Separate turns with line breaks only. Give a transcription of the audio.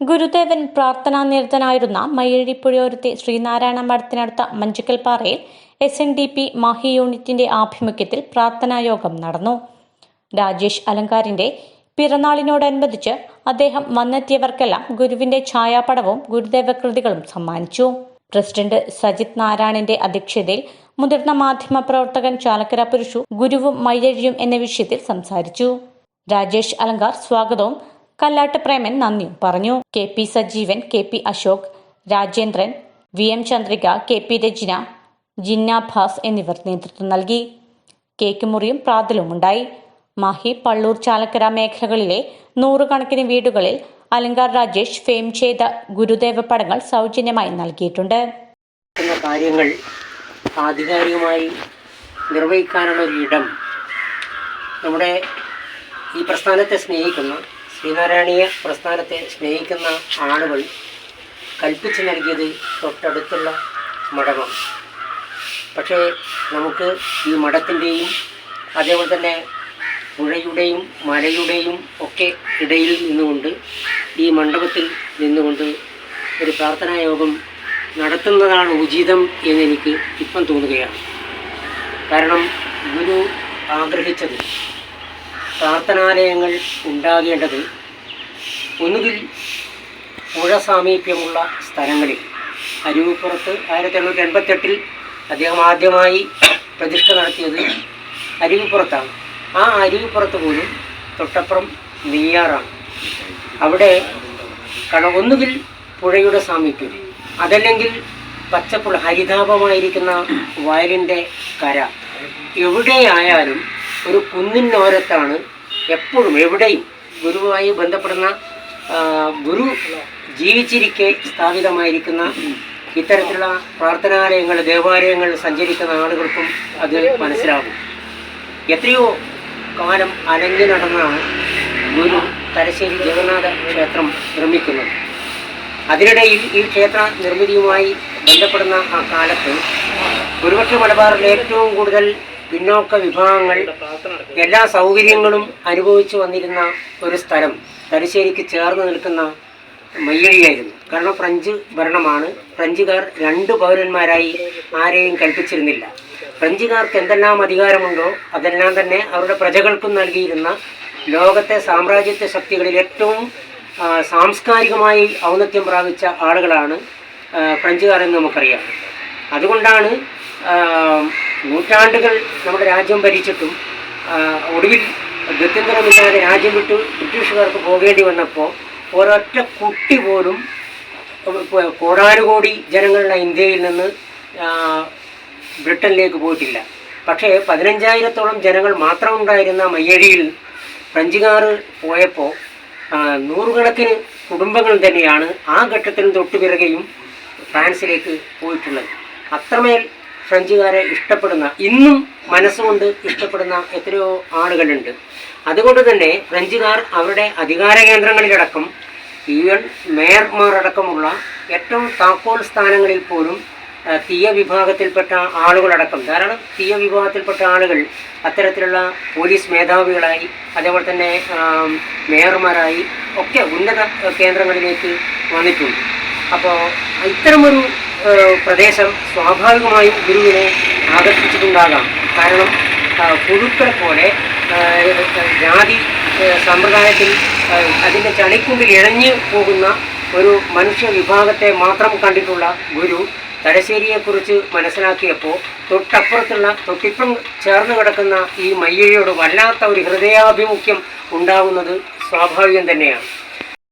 ഗുരുദേവൻ പ്രാർത്ഥനാ നിരതനായിരുന്ന മയ്യഴിപ്പുഴയോരത്തെ ശ്രീനാരായണ മഠത്തിനടുത്ത മഞ്ചുക്കൽപ്പാറയിൽ S N D P Mahe യൂണിറ്റിന്റെ ആഭിമുഖ്യത്തിൽ പ്രാർത്ഥനായോഗം നടന്നു. രാജേഷ് അലങ്കാരിന്റെ പിറന്നാളിനോടനുബന്ധിച്ച് അദ്ദേഹം വന്നെത്തിയവർക്കെല്ലാം ഗുരുവിന്റെ ഛായാപടവും ഗുരുദേവ കൃതികളും സമ്മാനിച്ചു. പ്രസിഡന്റ് സജിത് നാരായണന്റെ അധ്യക്ഷതയിൽ മുതിർന്ന മാധ്യമ പ്രവർത്തകൻ ചാലക്കര പുരുഷു ഗുരുവും മയ്യഴിയും എന്ന വിഷയത്തിൽ സംസാരിച്ചു. രാജേഷ് അലങ്കാർ സ്വാഗതവും കല്ലാട്ട് പ്രേമൻ നന്ദിയും പറഞ്ഞു. K P Sajeevan K P Ashok Rajendran V M Chandrika K P Rajana ജിന്നാഭാസ് എന്നിവർ നേതൃത്വം നൽകി. കേക്ക് മുറിയും പ്രാതലും ഉണ്ടായി. മാഹി പള്ളൂർ ചാലക്കര മേഖലകളിലെ നൂറുകണക്കിന് വീടുകളിൽ അലങ്കാർ രാജേഷ് ഫെയിം ചെയ്ത ഗുരുദേവ പടങ്ങൾ സൗജന്യമായി നൽകിയിട്ടുണ്ട്.
കാര്യങ്ങൾ ആധികാരികമായി നിർവഹിക്കാനുള്ള ഒരു ഇടം നമ്മുടെ ഈ പ്രസ്ഥാനത്തെ സ്നേഹിക്കുന്ന ശ്രീനാരായണീയ പ്രസ്ഥാനത്തെ സ്നേഹിക്കുന്ന ആളുകൾ കൽപ്പിച്ചു നൽകിയത് തൊട്ടടുത്തുള്ള മഠമാണ്. പക്ഷേ നമുക്ക് ഈ മഠത്തിന്റെയും അതേപോലെ തന്നെ പുഴയുടെയും മലയുടെയും ഒക്കെ ഇടയിൽ നിന്നുകൊണ്ട് ഈ മണ്ഡപത്തിൽ നിന്നുകൊണ്ട് ഒരു പ്രാർത്ഥനാ യോഗം നടത്തുന്നതാണ് ഉചിതം എന്നെനിക്ക് ഇപ്പം തോന്നുകയാണ്. കാരണം ഗുരു ആഗ്രഹിച്ചത് പ്രാർത്ഥനാലയങ്ങൾ ഉണ്ടാകേണ്ടത് ഒന്നുകിൽ പുഴ സാമീപ്യമുള്ള സ്ഥലങ്ങളിൽ. അരുവിപ്പുറത്ത് ആയിരത്തി എണ്ണൂറ്റി എൺപത്തെട്ടിൽ അദ്ദേഹം ആദ്യമായി പ്രതിഷ്ഠ നടത്തിയത് അരുവിപ്പുറത്താണ് ആ അരുവിപ്പുറത്ത് പോലും തൊട്ടപ്പുറം നെയ്യാറാണ്. അവിടെ കാരണം ഒന്നുകിൽ പുഴയുടെ സാമീപ്യം അതല്ലെങ്കിൽ പച്ചപ്പുള്ള ഹരിതാപമായിരിക്കുന്ന വയലിന്റെ കര. എവിടെയായാലും ഒരു കുന്നിനോരത്താണ് എപ്പോഴും എവിടെയും ഗുരുവുമായി ബന്ധപ്പെടുന്ന ഗുരു ജീവിച്ചിരിക്കെ സ്ഥാപിതമായിരിക്കുന്ന ഇത്തരത്തിലുള്ള പ്രാർത്ഥനാലയങ്ങൾ ദേവാലയങ്ങൾ സഞ്ചരിക്കുന്ന ആളുകൾക്കും അത് മനസ്സിലാകും. എത്രയോ കാലം അലഞ്ഞു നടന്നാണ് ഗുരു തലശ്ശേരി ജഗന്നാഥ ക്ഷേത്രം നിർമ്മിക്കുന്നത്. അതിനിടയിൽ ഈ ക്ഷേത്ര നിർമ്മിതിയുമായി ബന്ധപ്പെടുന്ന ആ കാലത്ത് ഒരുപക്ഷെ മലബാറിൽ ഏറ്റവും കൂടുതൽ പിന്നോക്ക വിഭാഗങ്ങൾ എല്ലാ സൗകര്യങ്ങളും അനുഭവിച്ചു വന്നിരുന്ന ഒരു സ്ഥലം. തലശ്ശേരിക്ക് ചേർന്ന് നിൽക്കുന്ന മയ്യഴിയായിരുന്നു. കാരണം ഫ്രഞ്ച് ഭരണമാണ്. ഫ്രഞ്ചുകാർ രണ്ട് പൗരന്മാരായി ആരെയും കൽപ്പിച്ചിരുന്നില്ല. ഫ്രഞ്ചുകാർക്ക് എന്തെല്ലാം അധികാരമുണ്ടോ അതെല്ലാം തന്നെ അവരുടെ പ്രജകൾക്കും നൽകിയിരുന്ന ലോകത്തെ സാമ്രാജ്യത്വ ശക്തികളിൽ ഏറ്റവും സാംസ്കാരികമായി ഔന്നത്യം പ്രാപിച്ച ആളുകളാണ് ഫ്രഞ്ചുകാരെന്ന് നമുക്കറിയാം. അതുകൊണ്ടാണ് നൂറ്റാണ്ടുകൾ നമ്മുടെ രാജ്യം ഭരിച്ചിട്ടും ഒടുവിൽ ഗത്യന്തരമില്ലാതെ രാജ്യം വിട്ട് ബ്രിട്ടീഷുകാർക്ക് പോകേണ്ടി വന്നപ്പോൾ ഒരൊറ്റ കുട്ടി പോലും കോടാനുകോടി ജനങ്ങളുടെ ഇന്ത്യയിൽ നിന്ന് ബ്രിട്ടനിലേക്ക് പോയിട്ടില്ല. പക്ഷേ പതിനഞ്ചായിരത്തോളം ജനങ്ങൾ മാത്രം ഉണ്ടായിരുന്ന മയ്യഴിയിൽ ഫ്രഞ്ചുകാർ പോയപ്പോൾ നൂറുകണക്കിന് കുടുംബങ്ങൾ തന്നെയാണ് ആ ഘട്ടത്തിൽ തൊട്ടുപിറകെയും ഫ്രാൻസിലേക്ക് പോയിട്ടുള്ളത്. അത്രമേൽ ഫ്രഞ്ചുകാരെ ഇഷ്ടപ്പെടുന്ന ഇന്നും മനസ്സുകൊണ്ട് ഇഷ്ടപ്പെടുന്ന എത്രയോ ആളുകളുണ്ട്. അതുകൊണ്ട് തന്നെ ഫ്രഞ്ചുകാർ അവരുടെ അധികാര കേന്ദ്രങ്ങളിലടക്കം ഈവൻ മേയർമാരടക്കമുള്ള ഏറ്റവും താക്കോൽ സ്ഥാനങ്ങളിൽ പോലും തീയ വിഭാഗത്തിൽപ്പെട്ട ആളുകളടക്കം ധാരാളം തീയ വിഭാഗത്തിൽപ്പെട്ട ആളുകൾ അത്തരത്തിലുള്ള പോലീസ് മേധാവികളായി അതേപോലെ തന്നെ മേയർമാരായി ഒക്കെ ഉന്നത കേന്ദ്രങ്ങളിലേക്ക് വന്നിട്ടുണ്ട്. അപ്പോൾ ഇത്തരമൊരു പ്രദേശം സ്വാഭാവികമായും ഗുരുവിനെ ആകർഷിച്ചിട്ടുണ്ടാകാം. കാരണം പുഴുക്കളെ പോലെ ജാതി സമ്പ്രദായത്തിൽ അതിന്റെ ചളിക്കുമ്പിൽ ഇഴഞ്ഞു പോകുന്ന ഒരു മനുഷ്യ വിഭാഗത്തെ മാത്രം കണ്ടിട്ടുള്ള ഗുരു തലശ്ശേരിയെക്കുറിച്ച് മനസ്സിലാക്കിയപ്പോൾ തൊട്ടപ്പുറത്തുള്ള തൊട്ടിപ്പം ചേർന്ന് കിടക്കുന്ന ഈ മയ്യഴിയോട് വല്ലാത്ത ഒരു ഹൃദയാഭിമുഖ്യം ഉണ്ടാകുന്നത് സ്വാഭാവികം തന്നെയാണ്.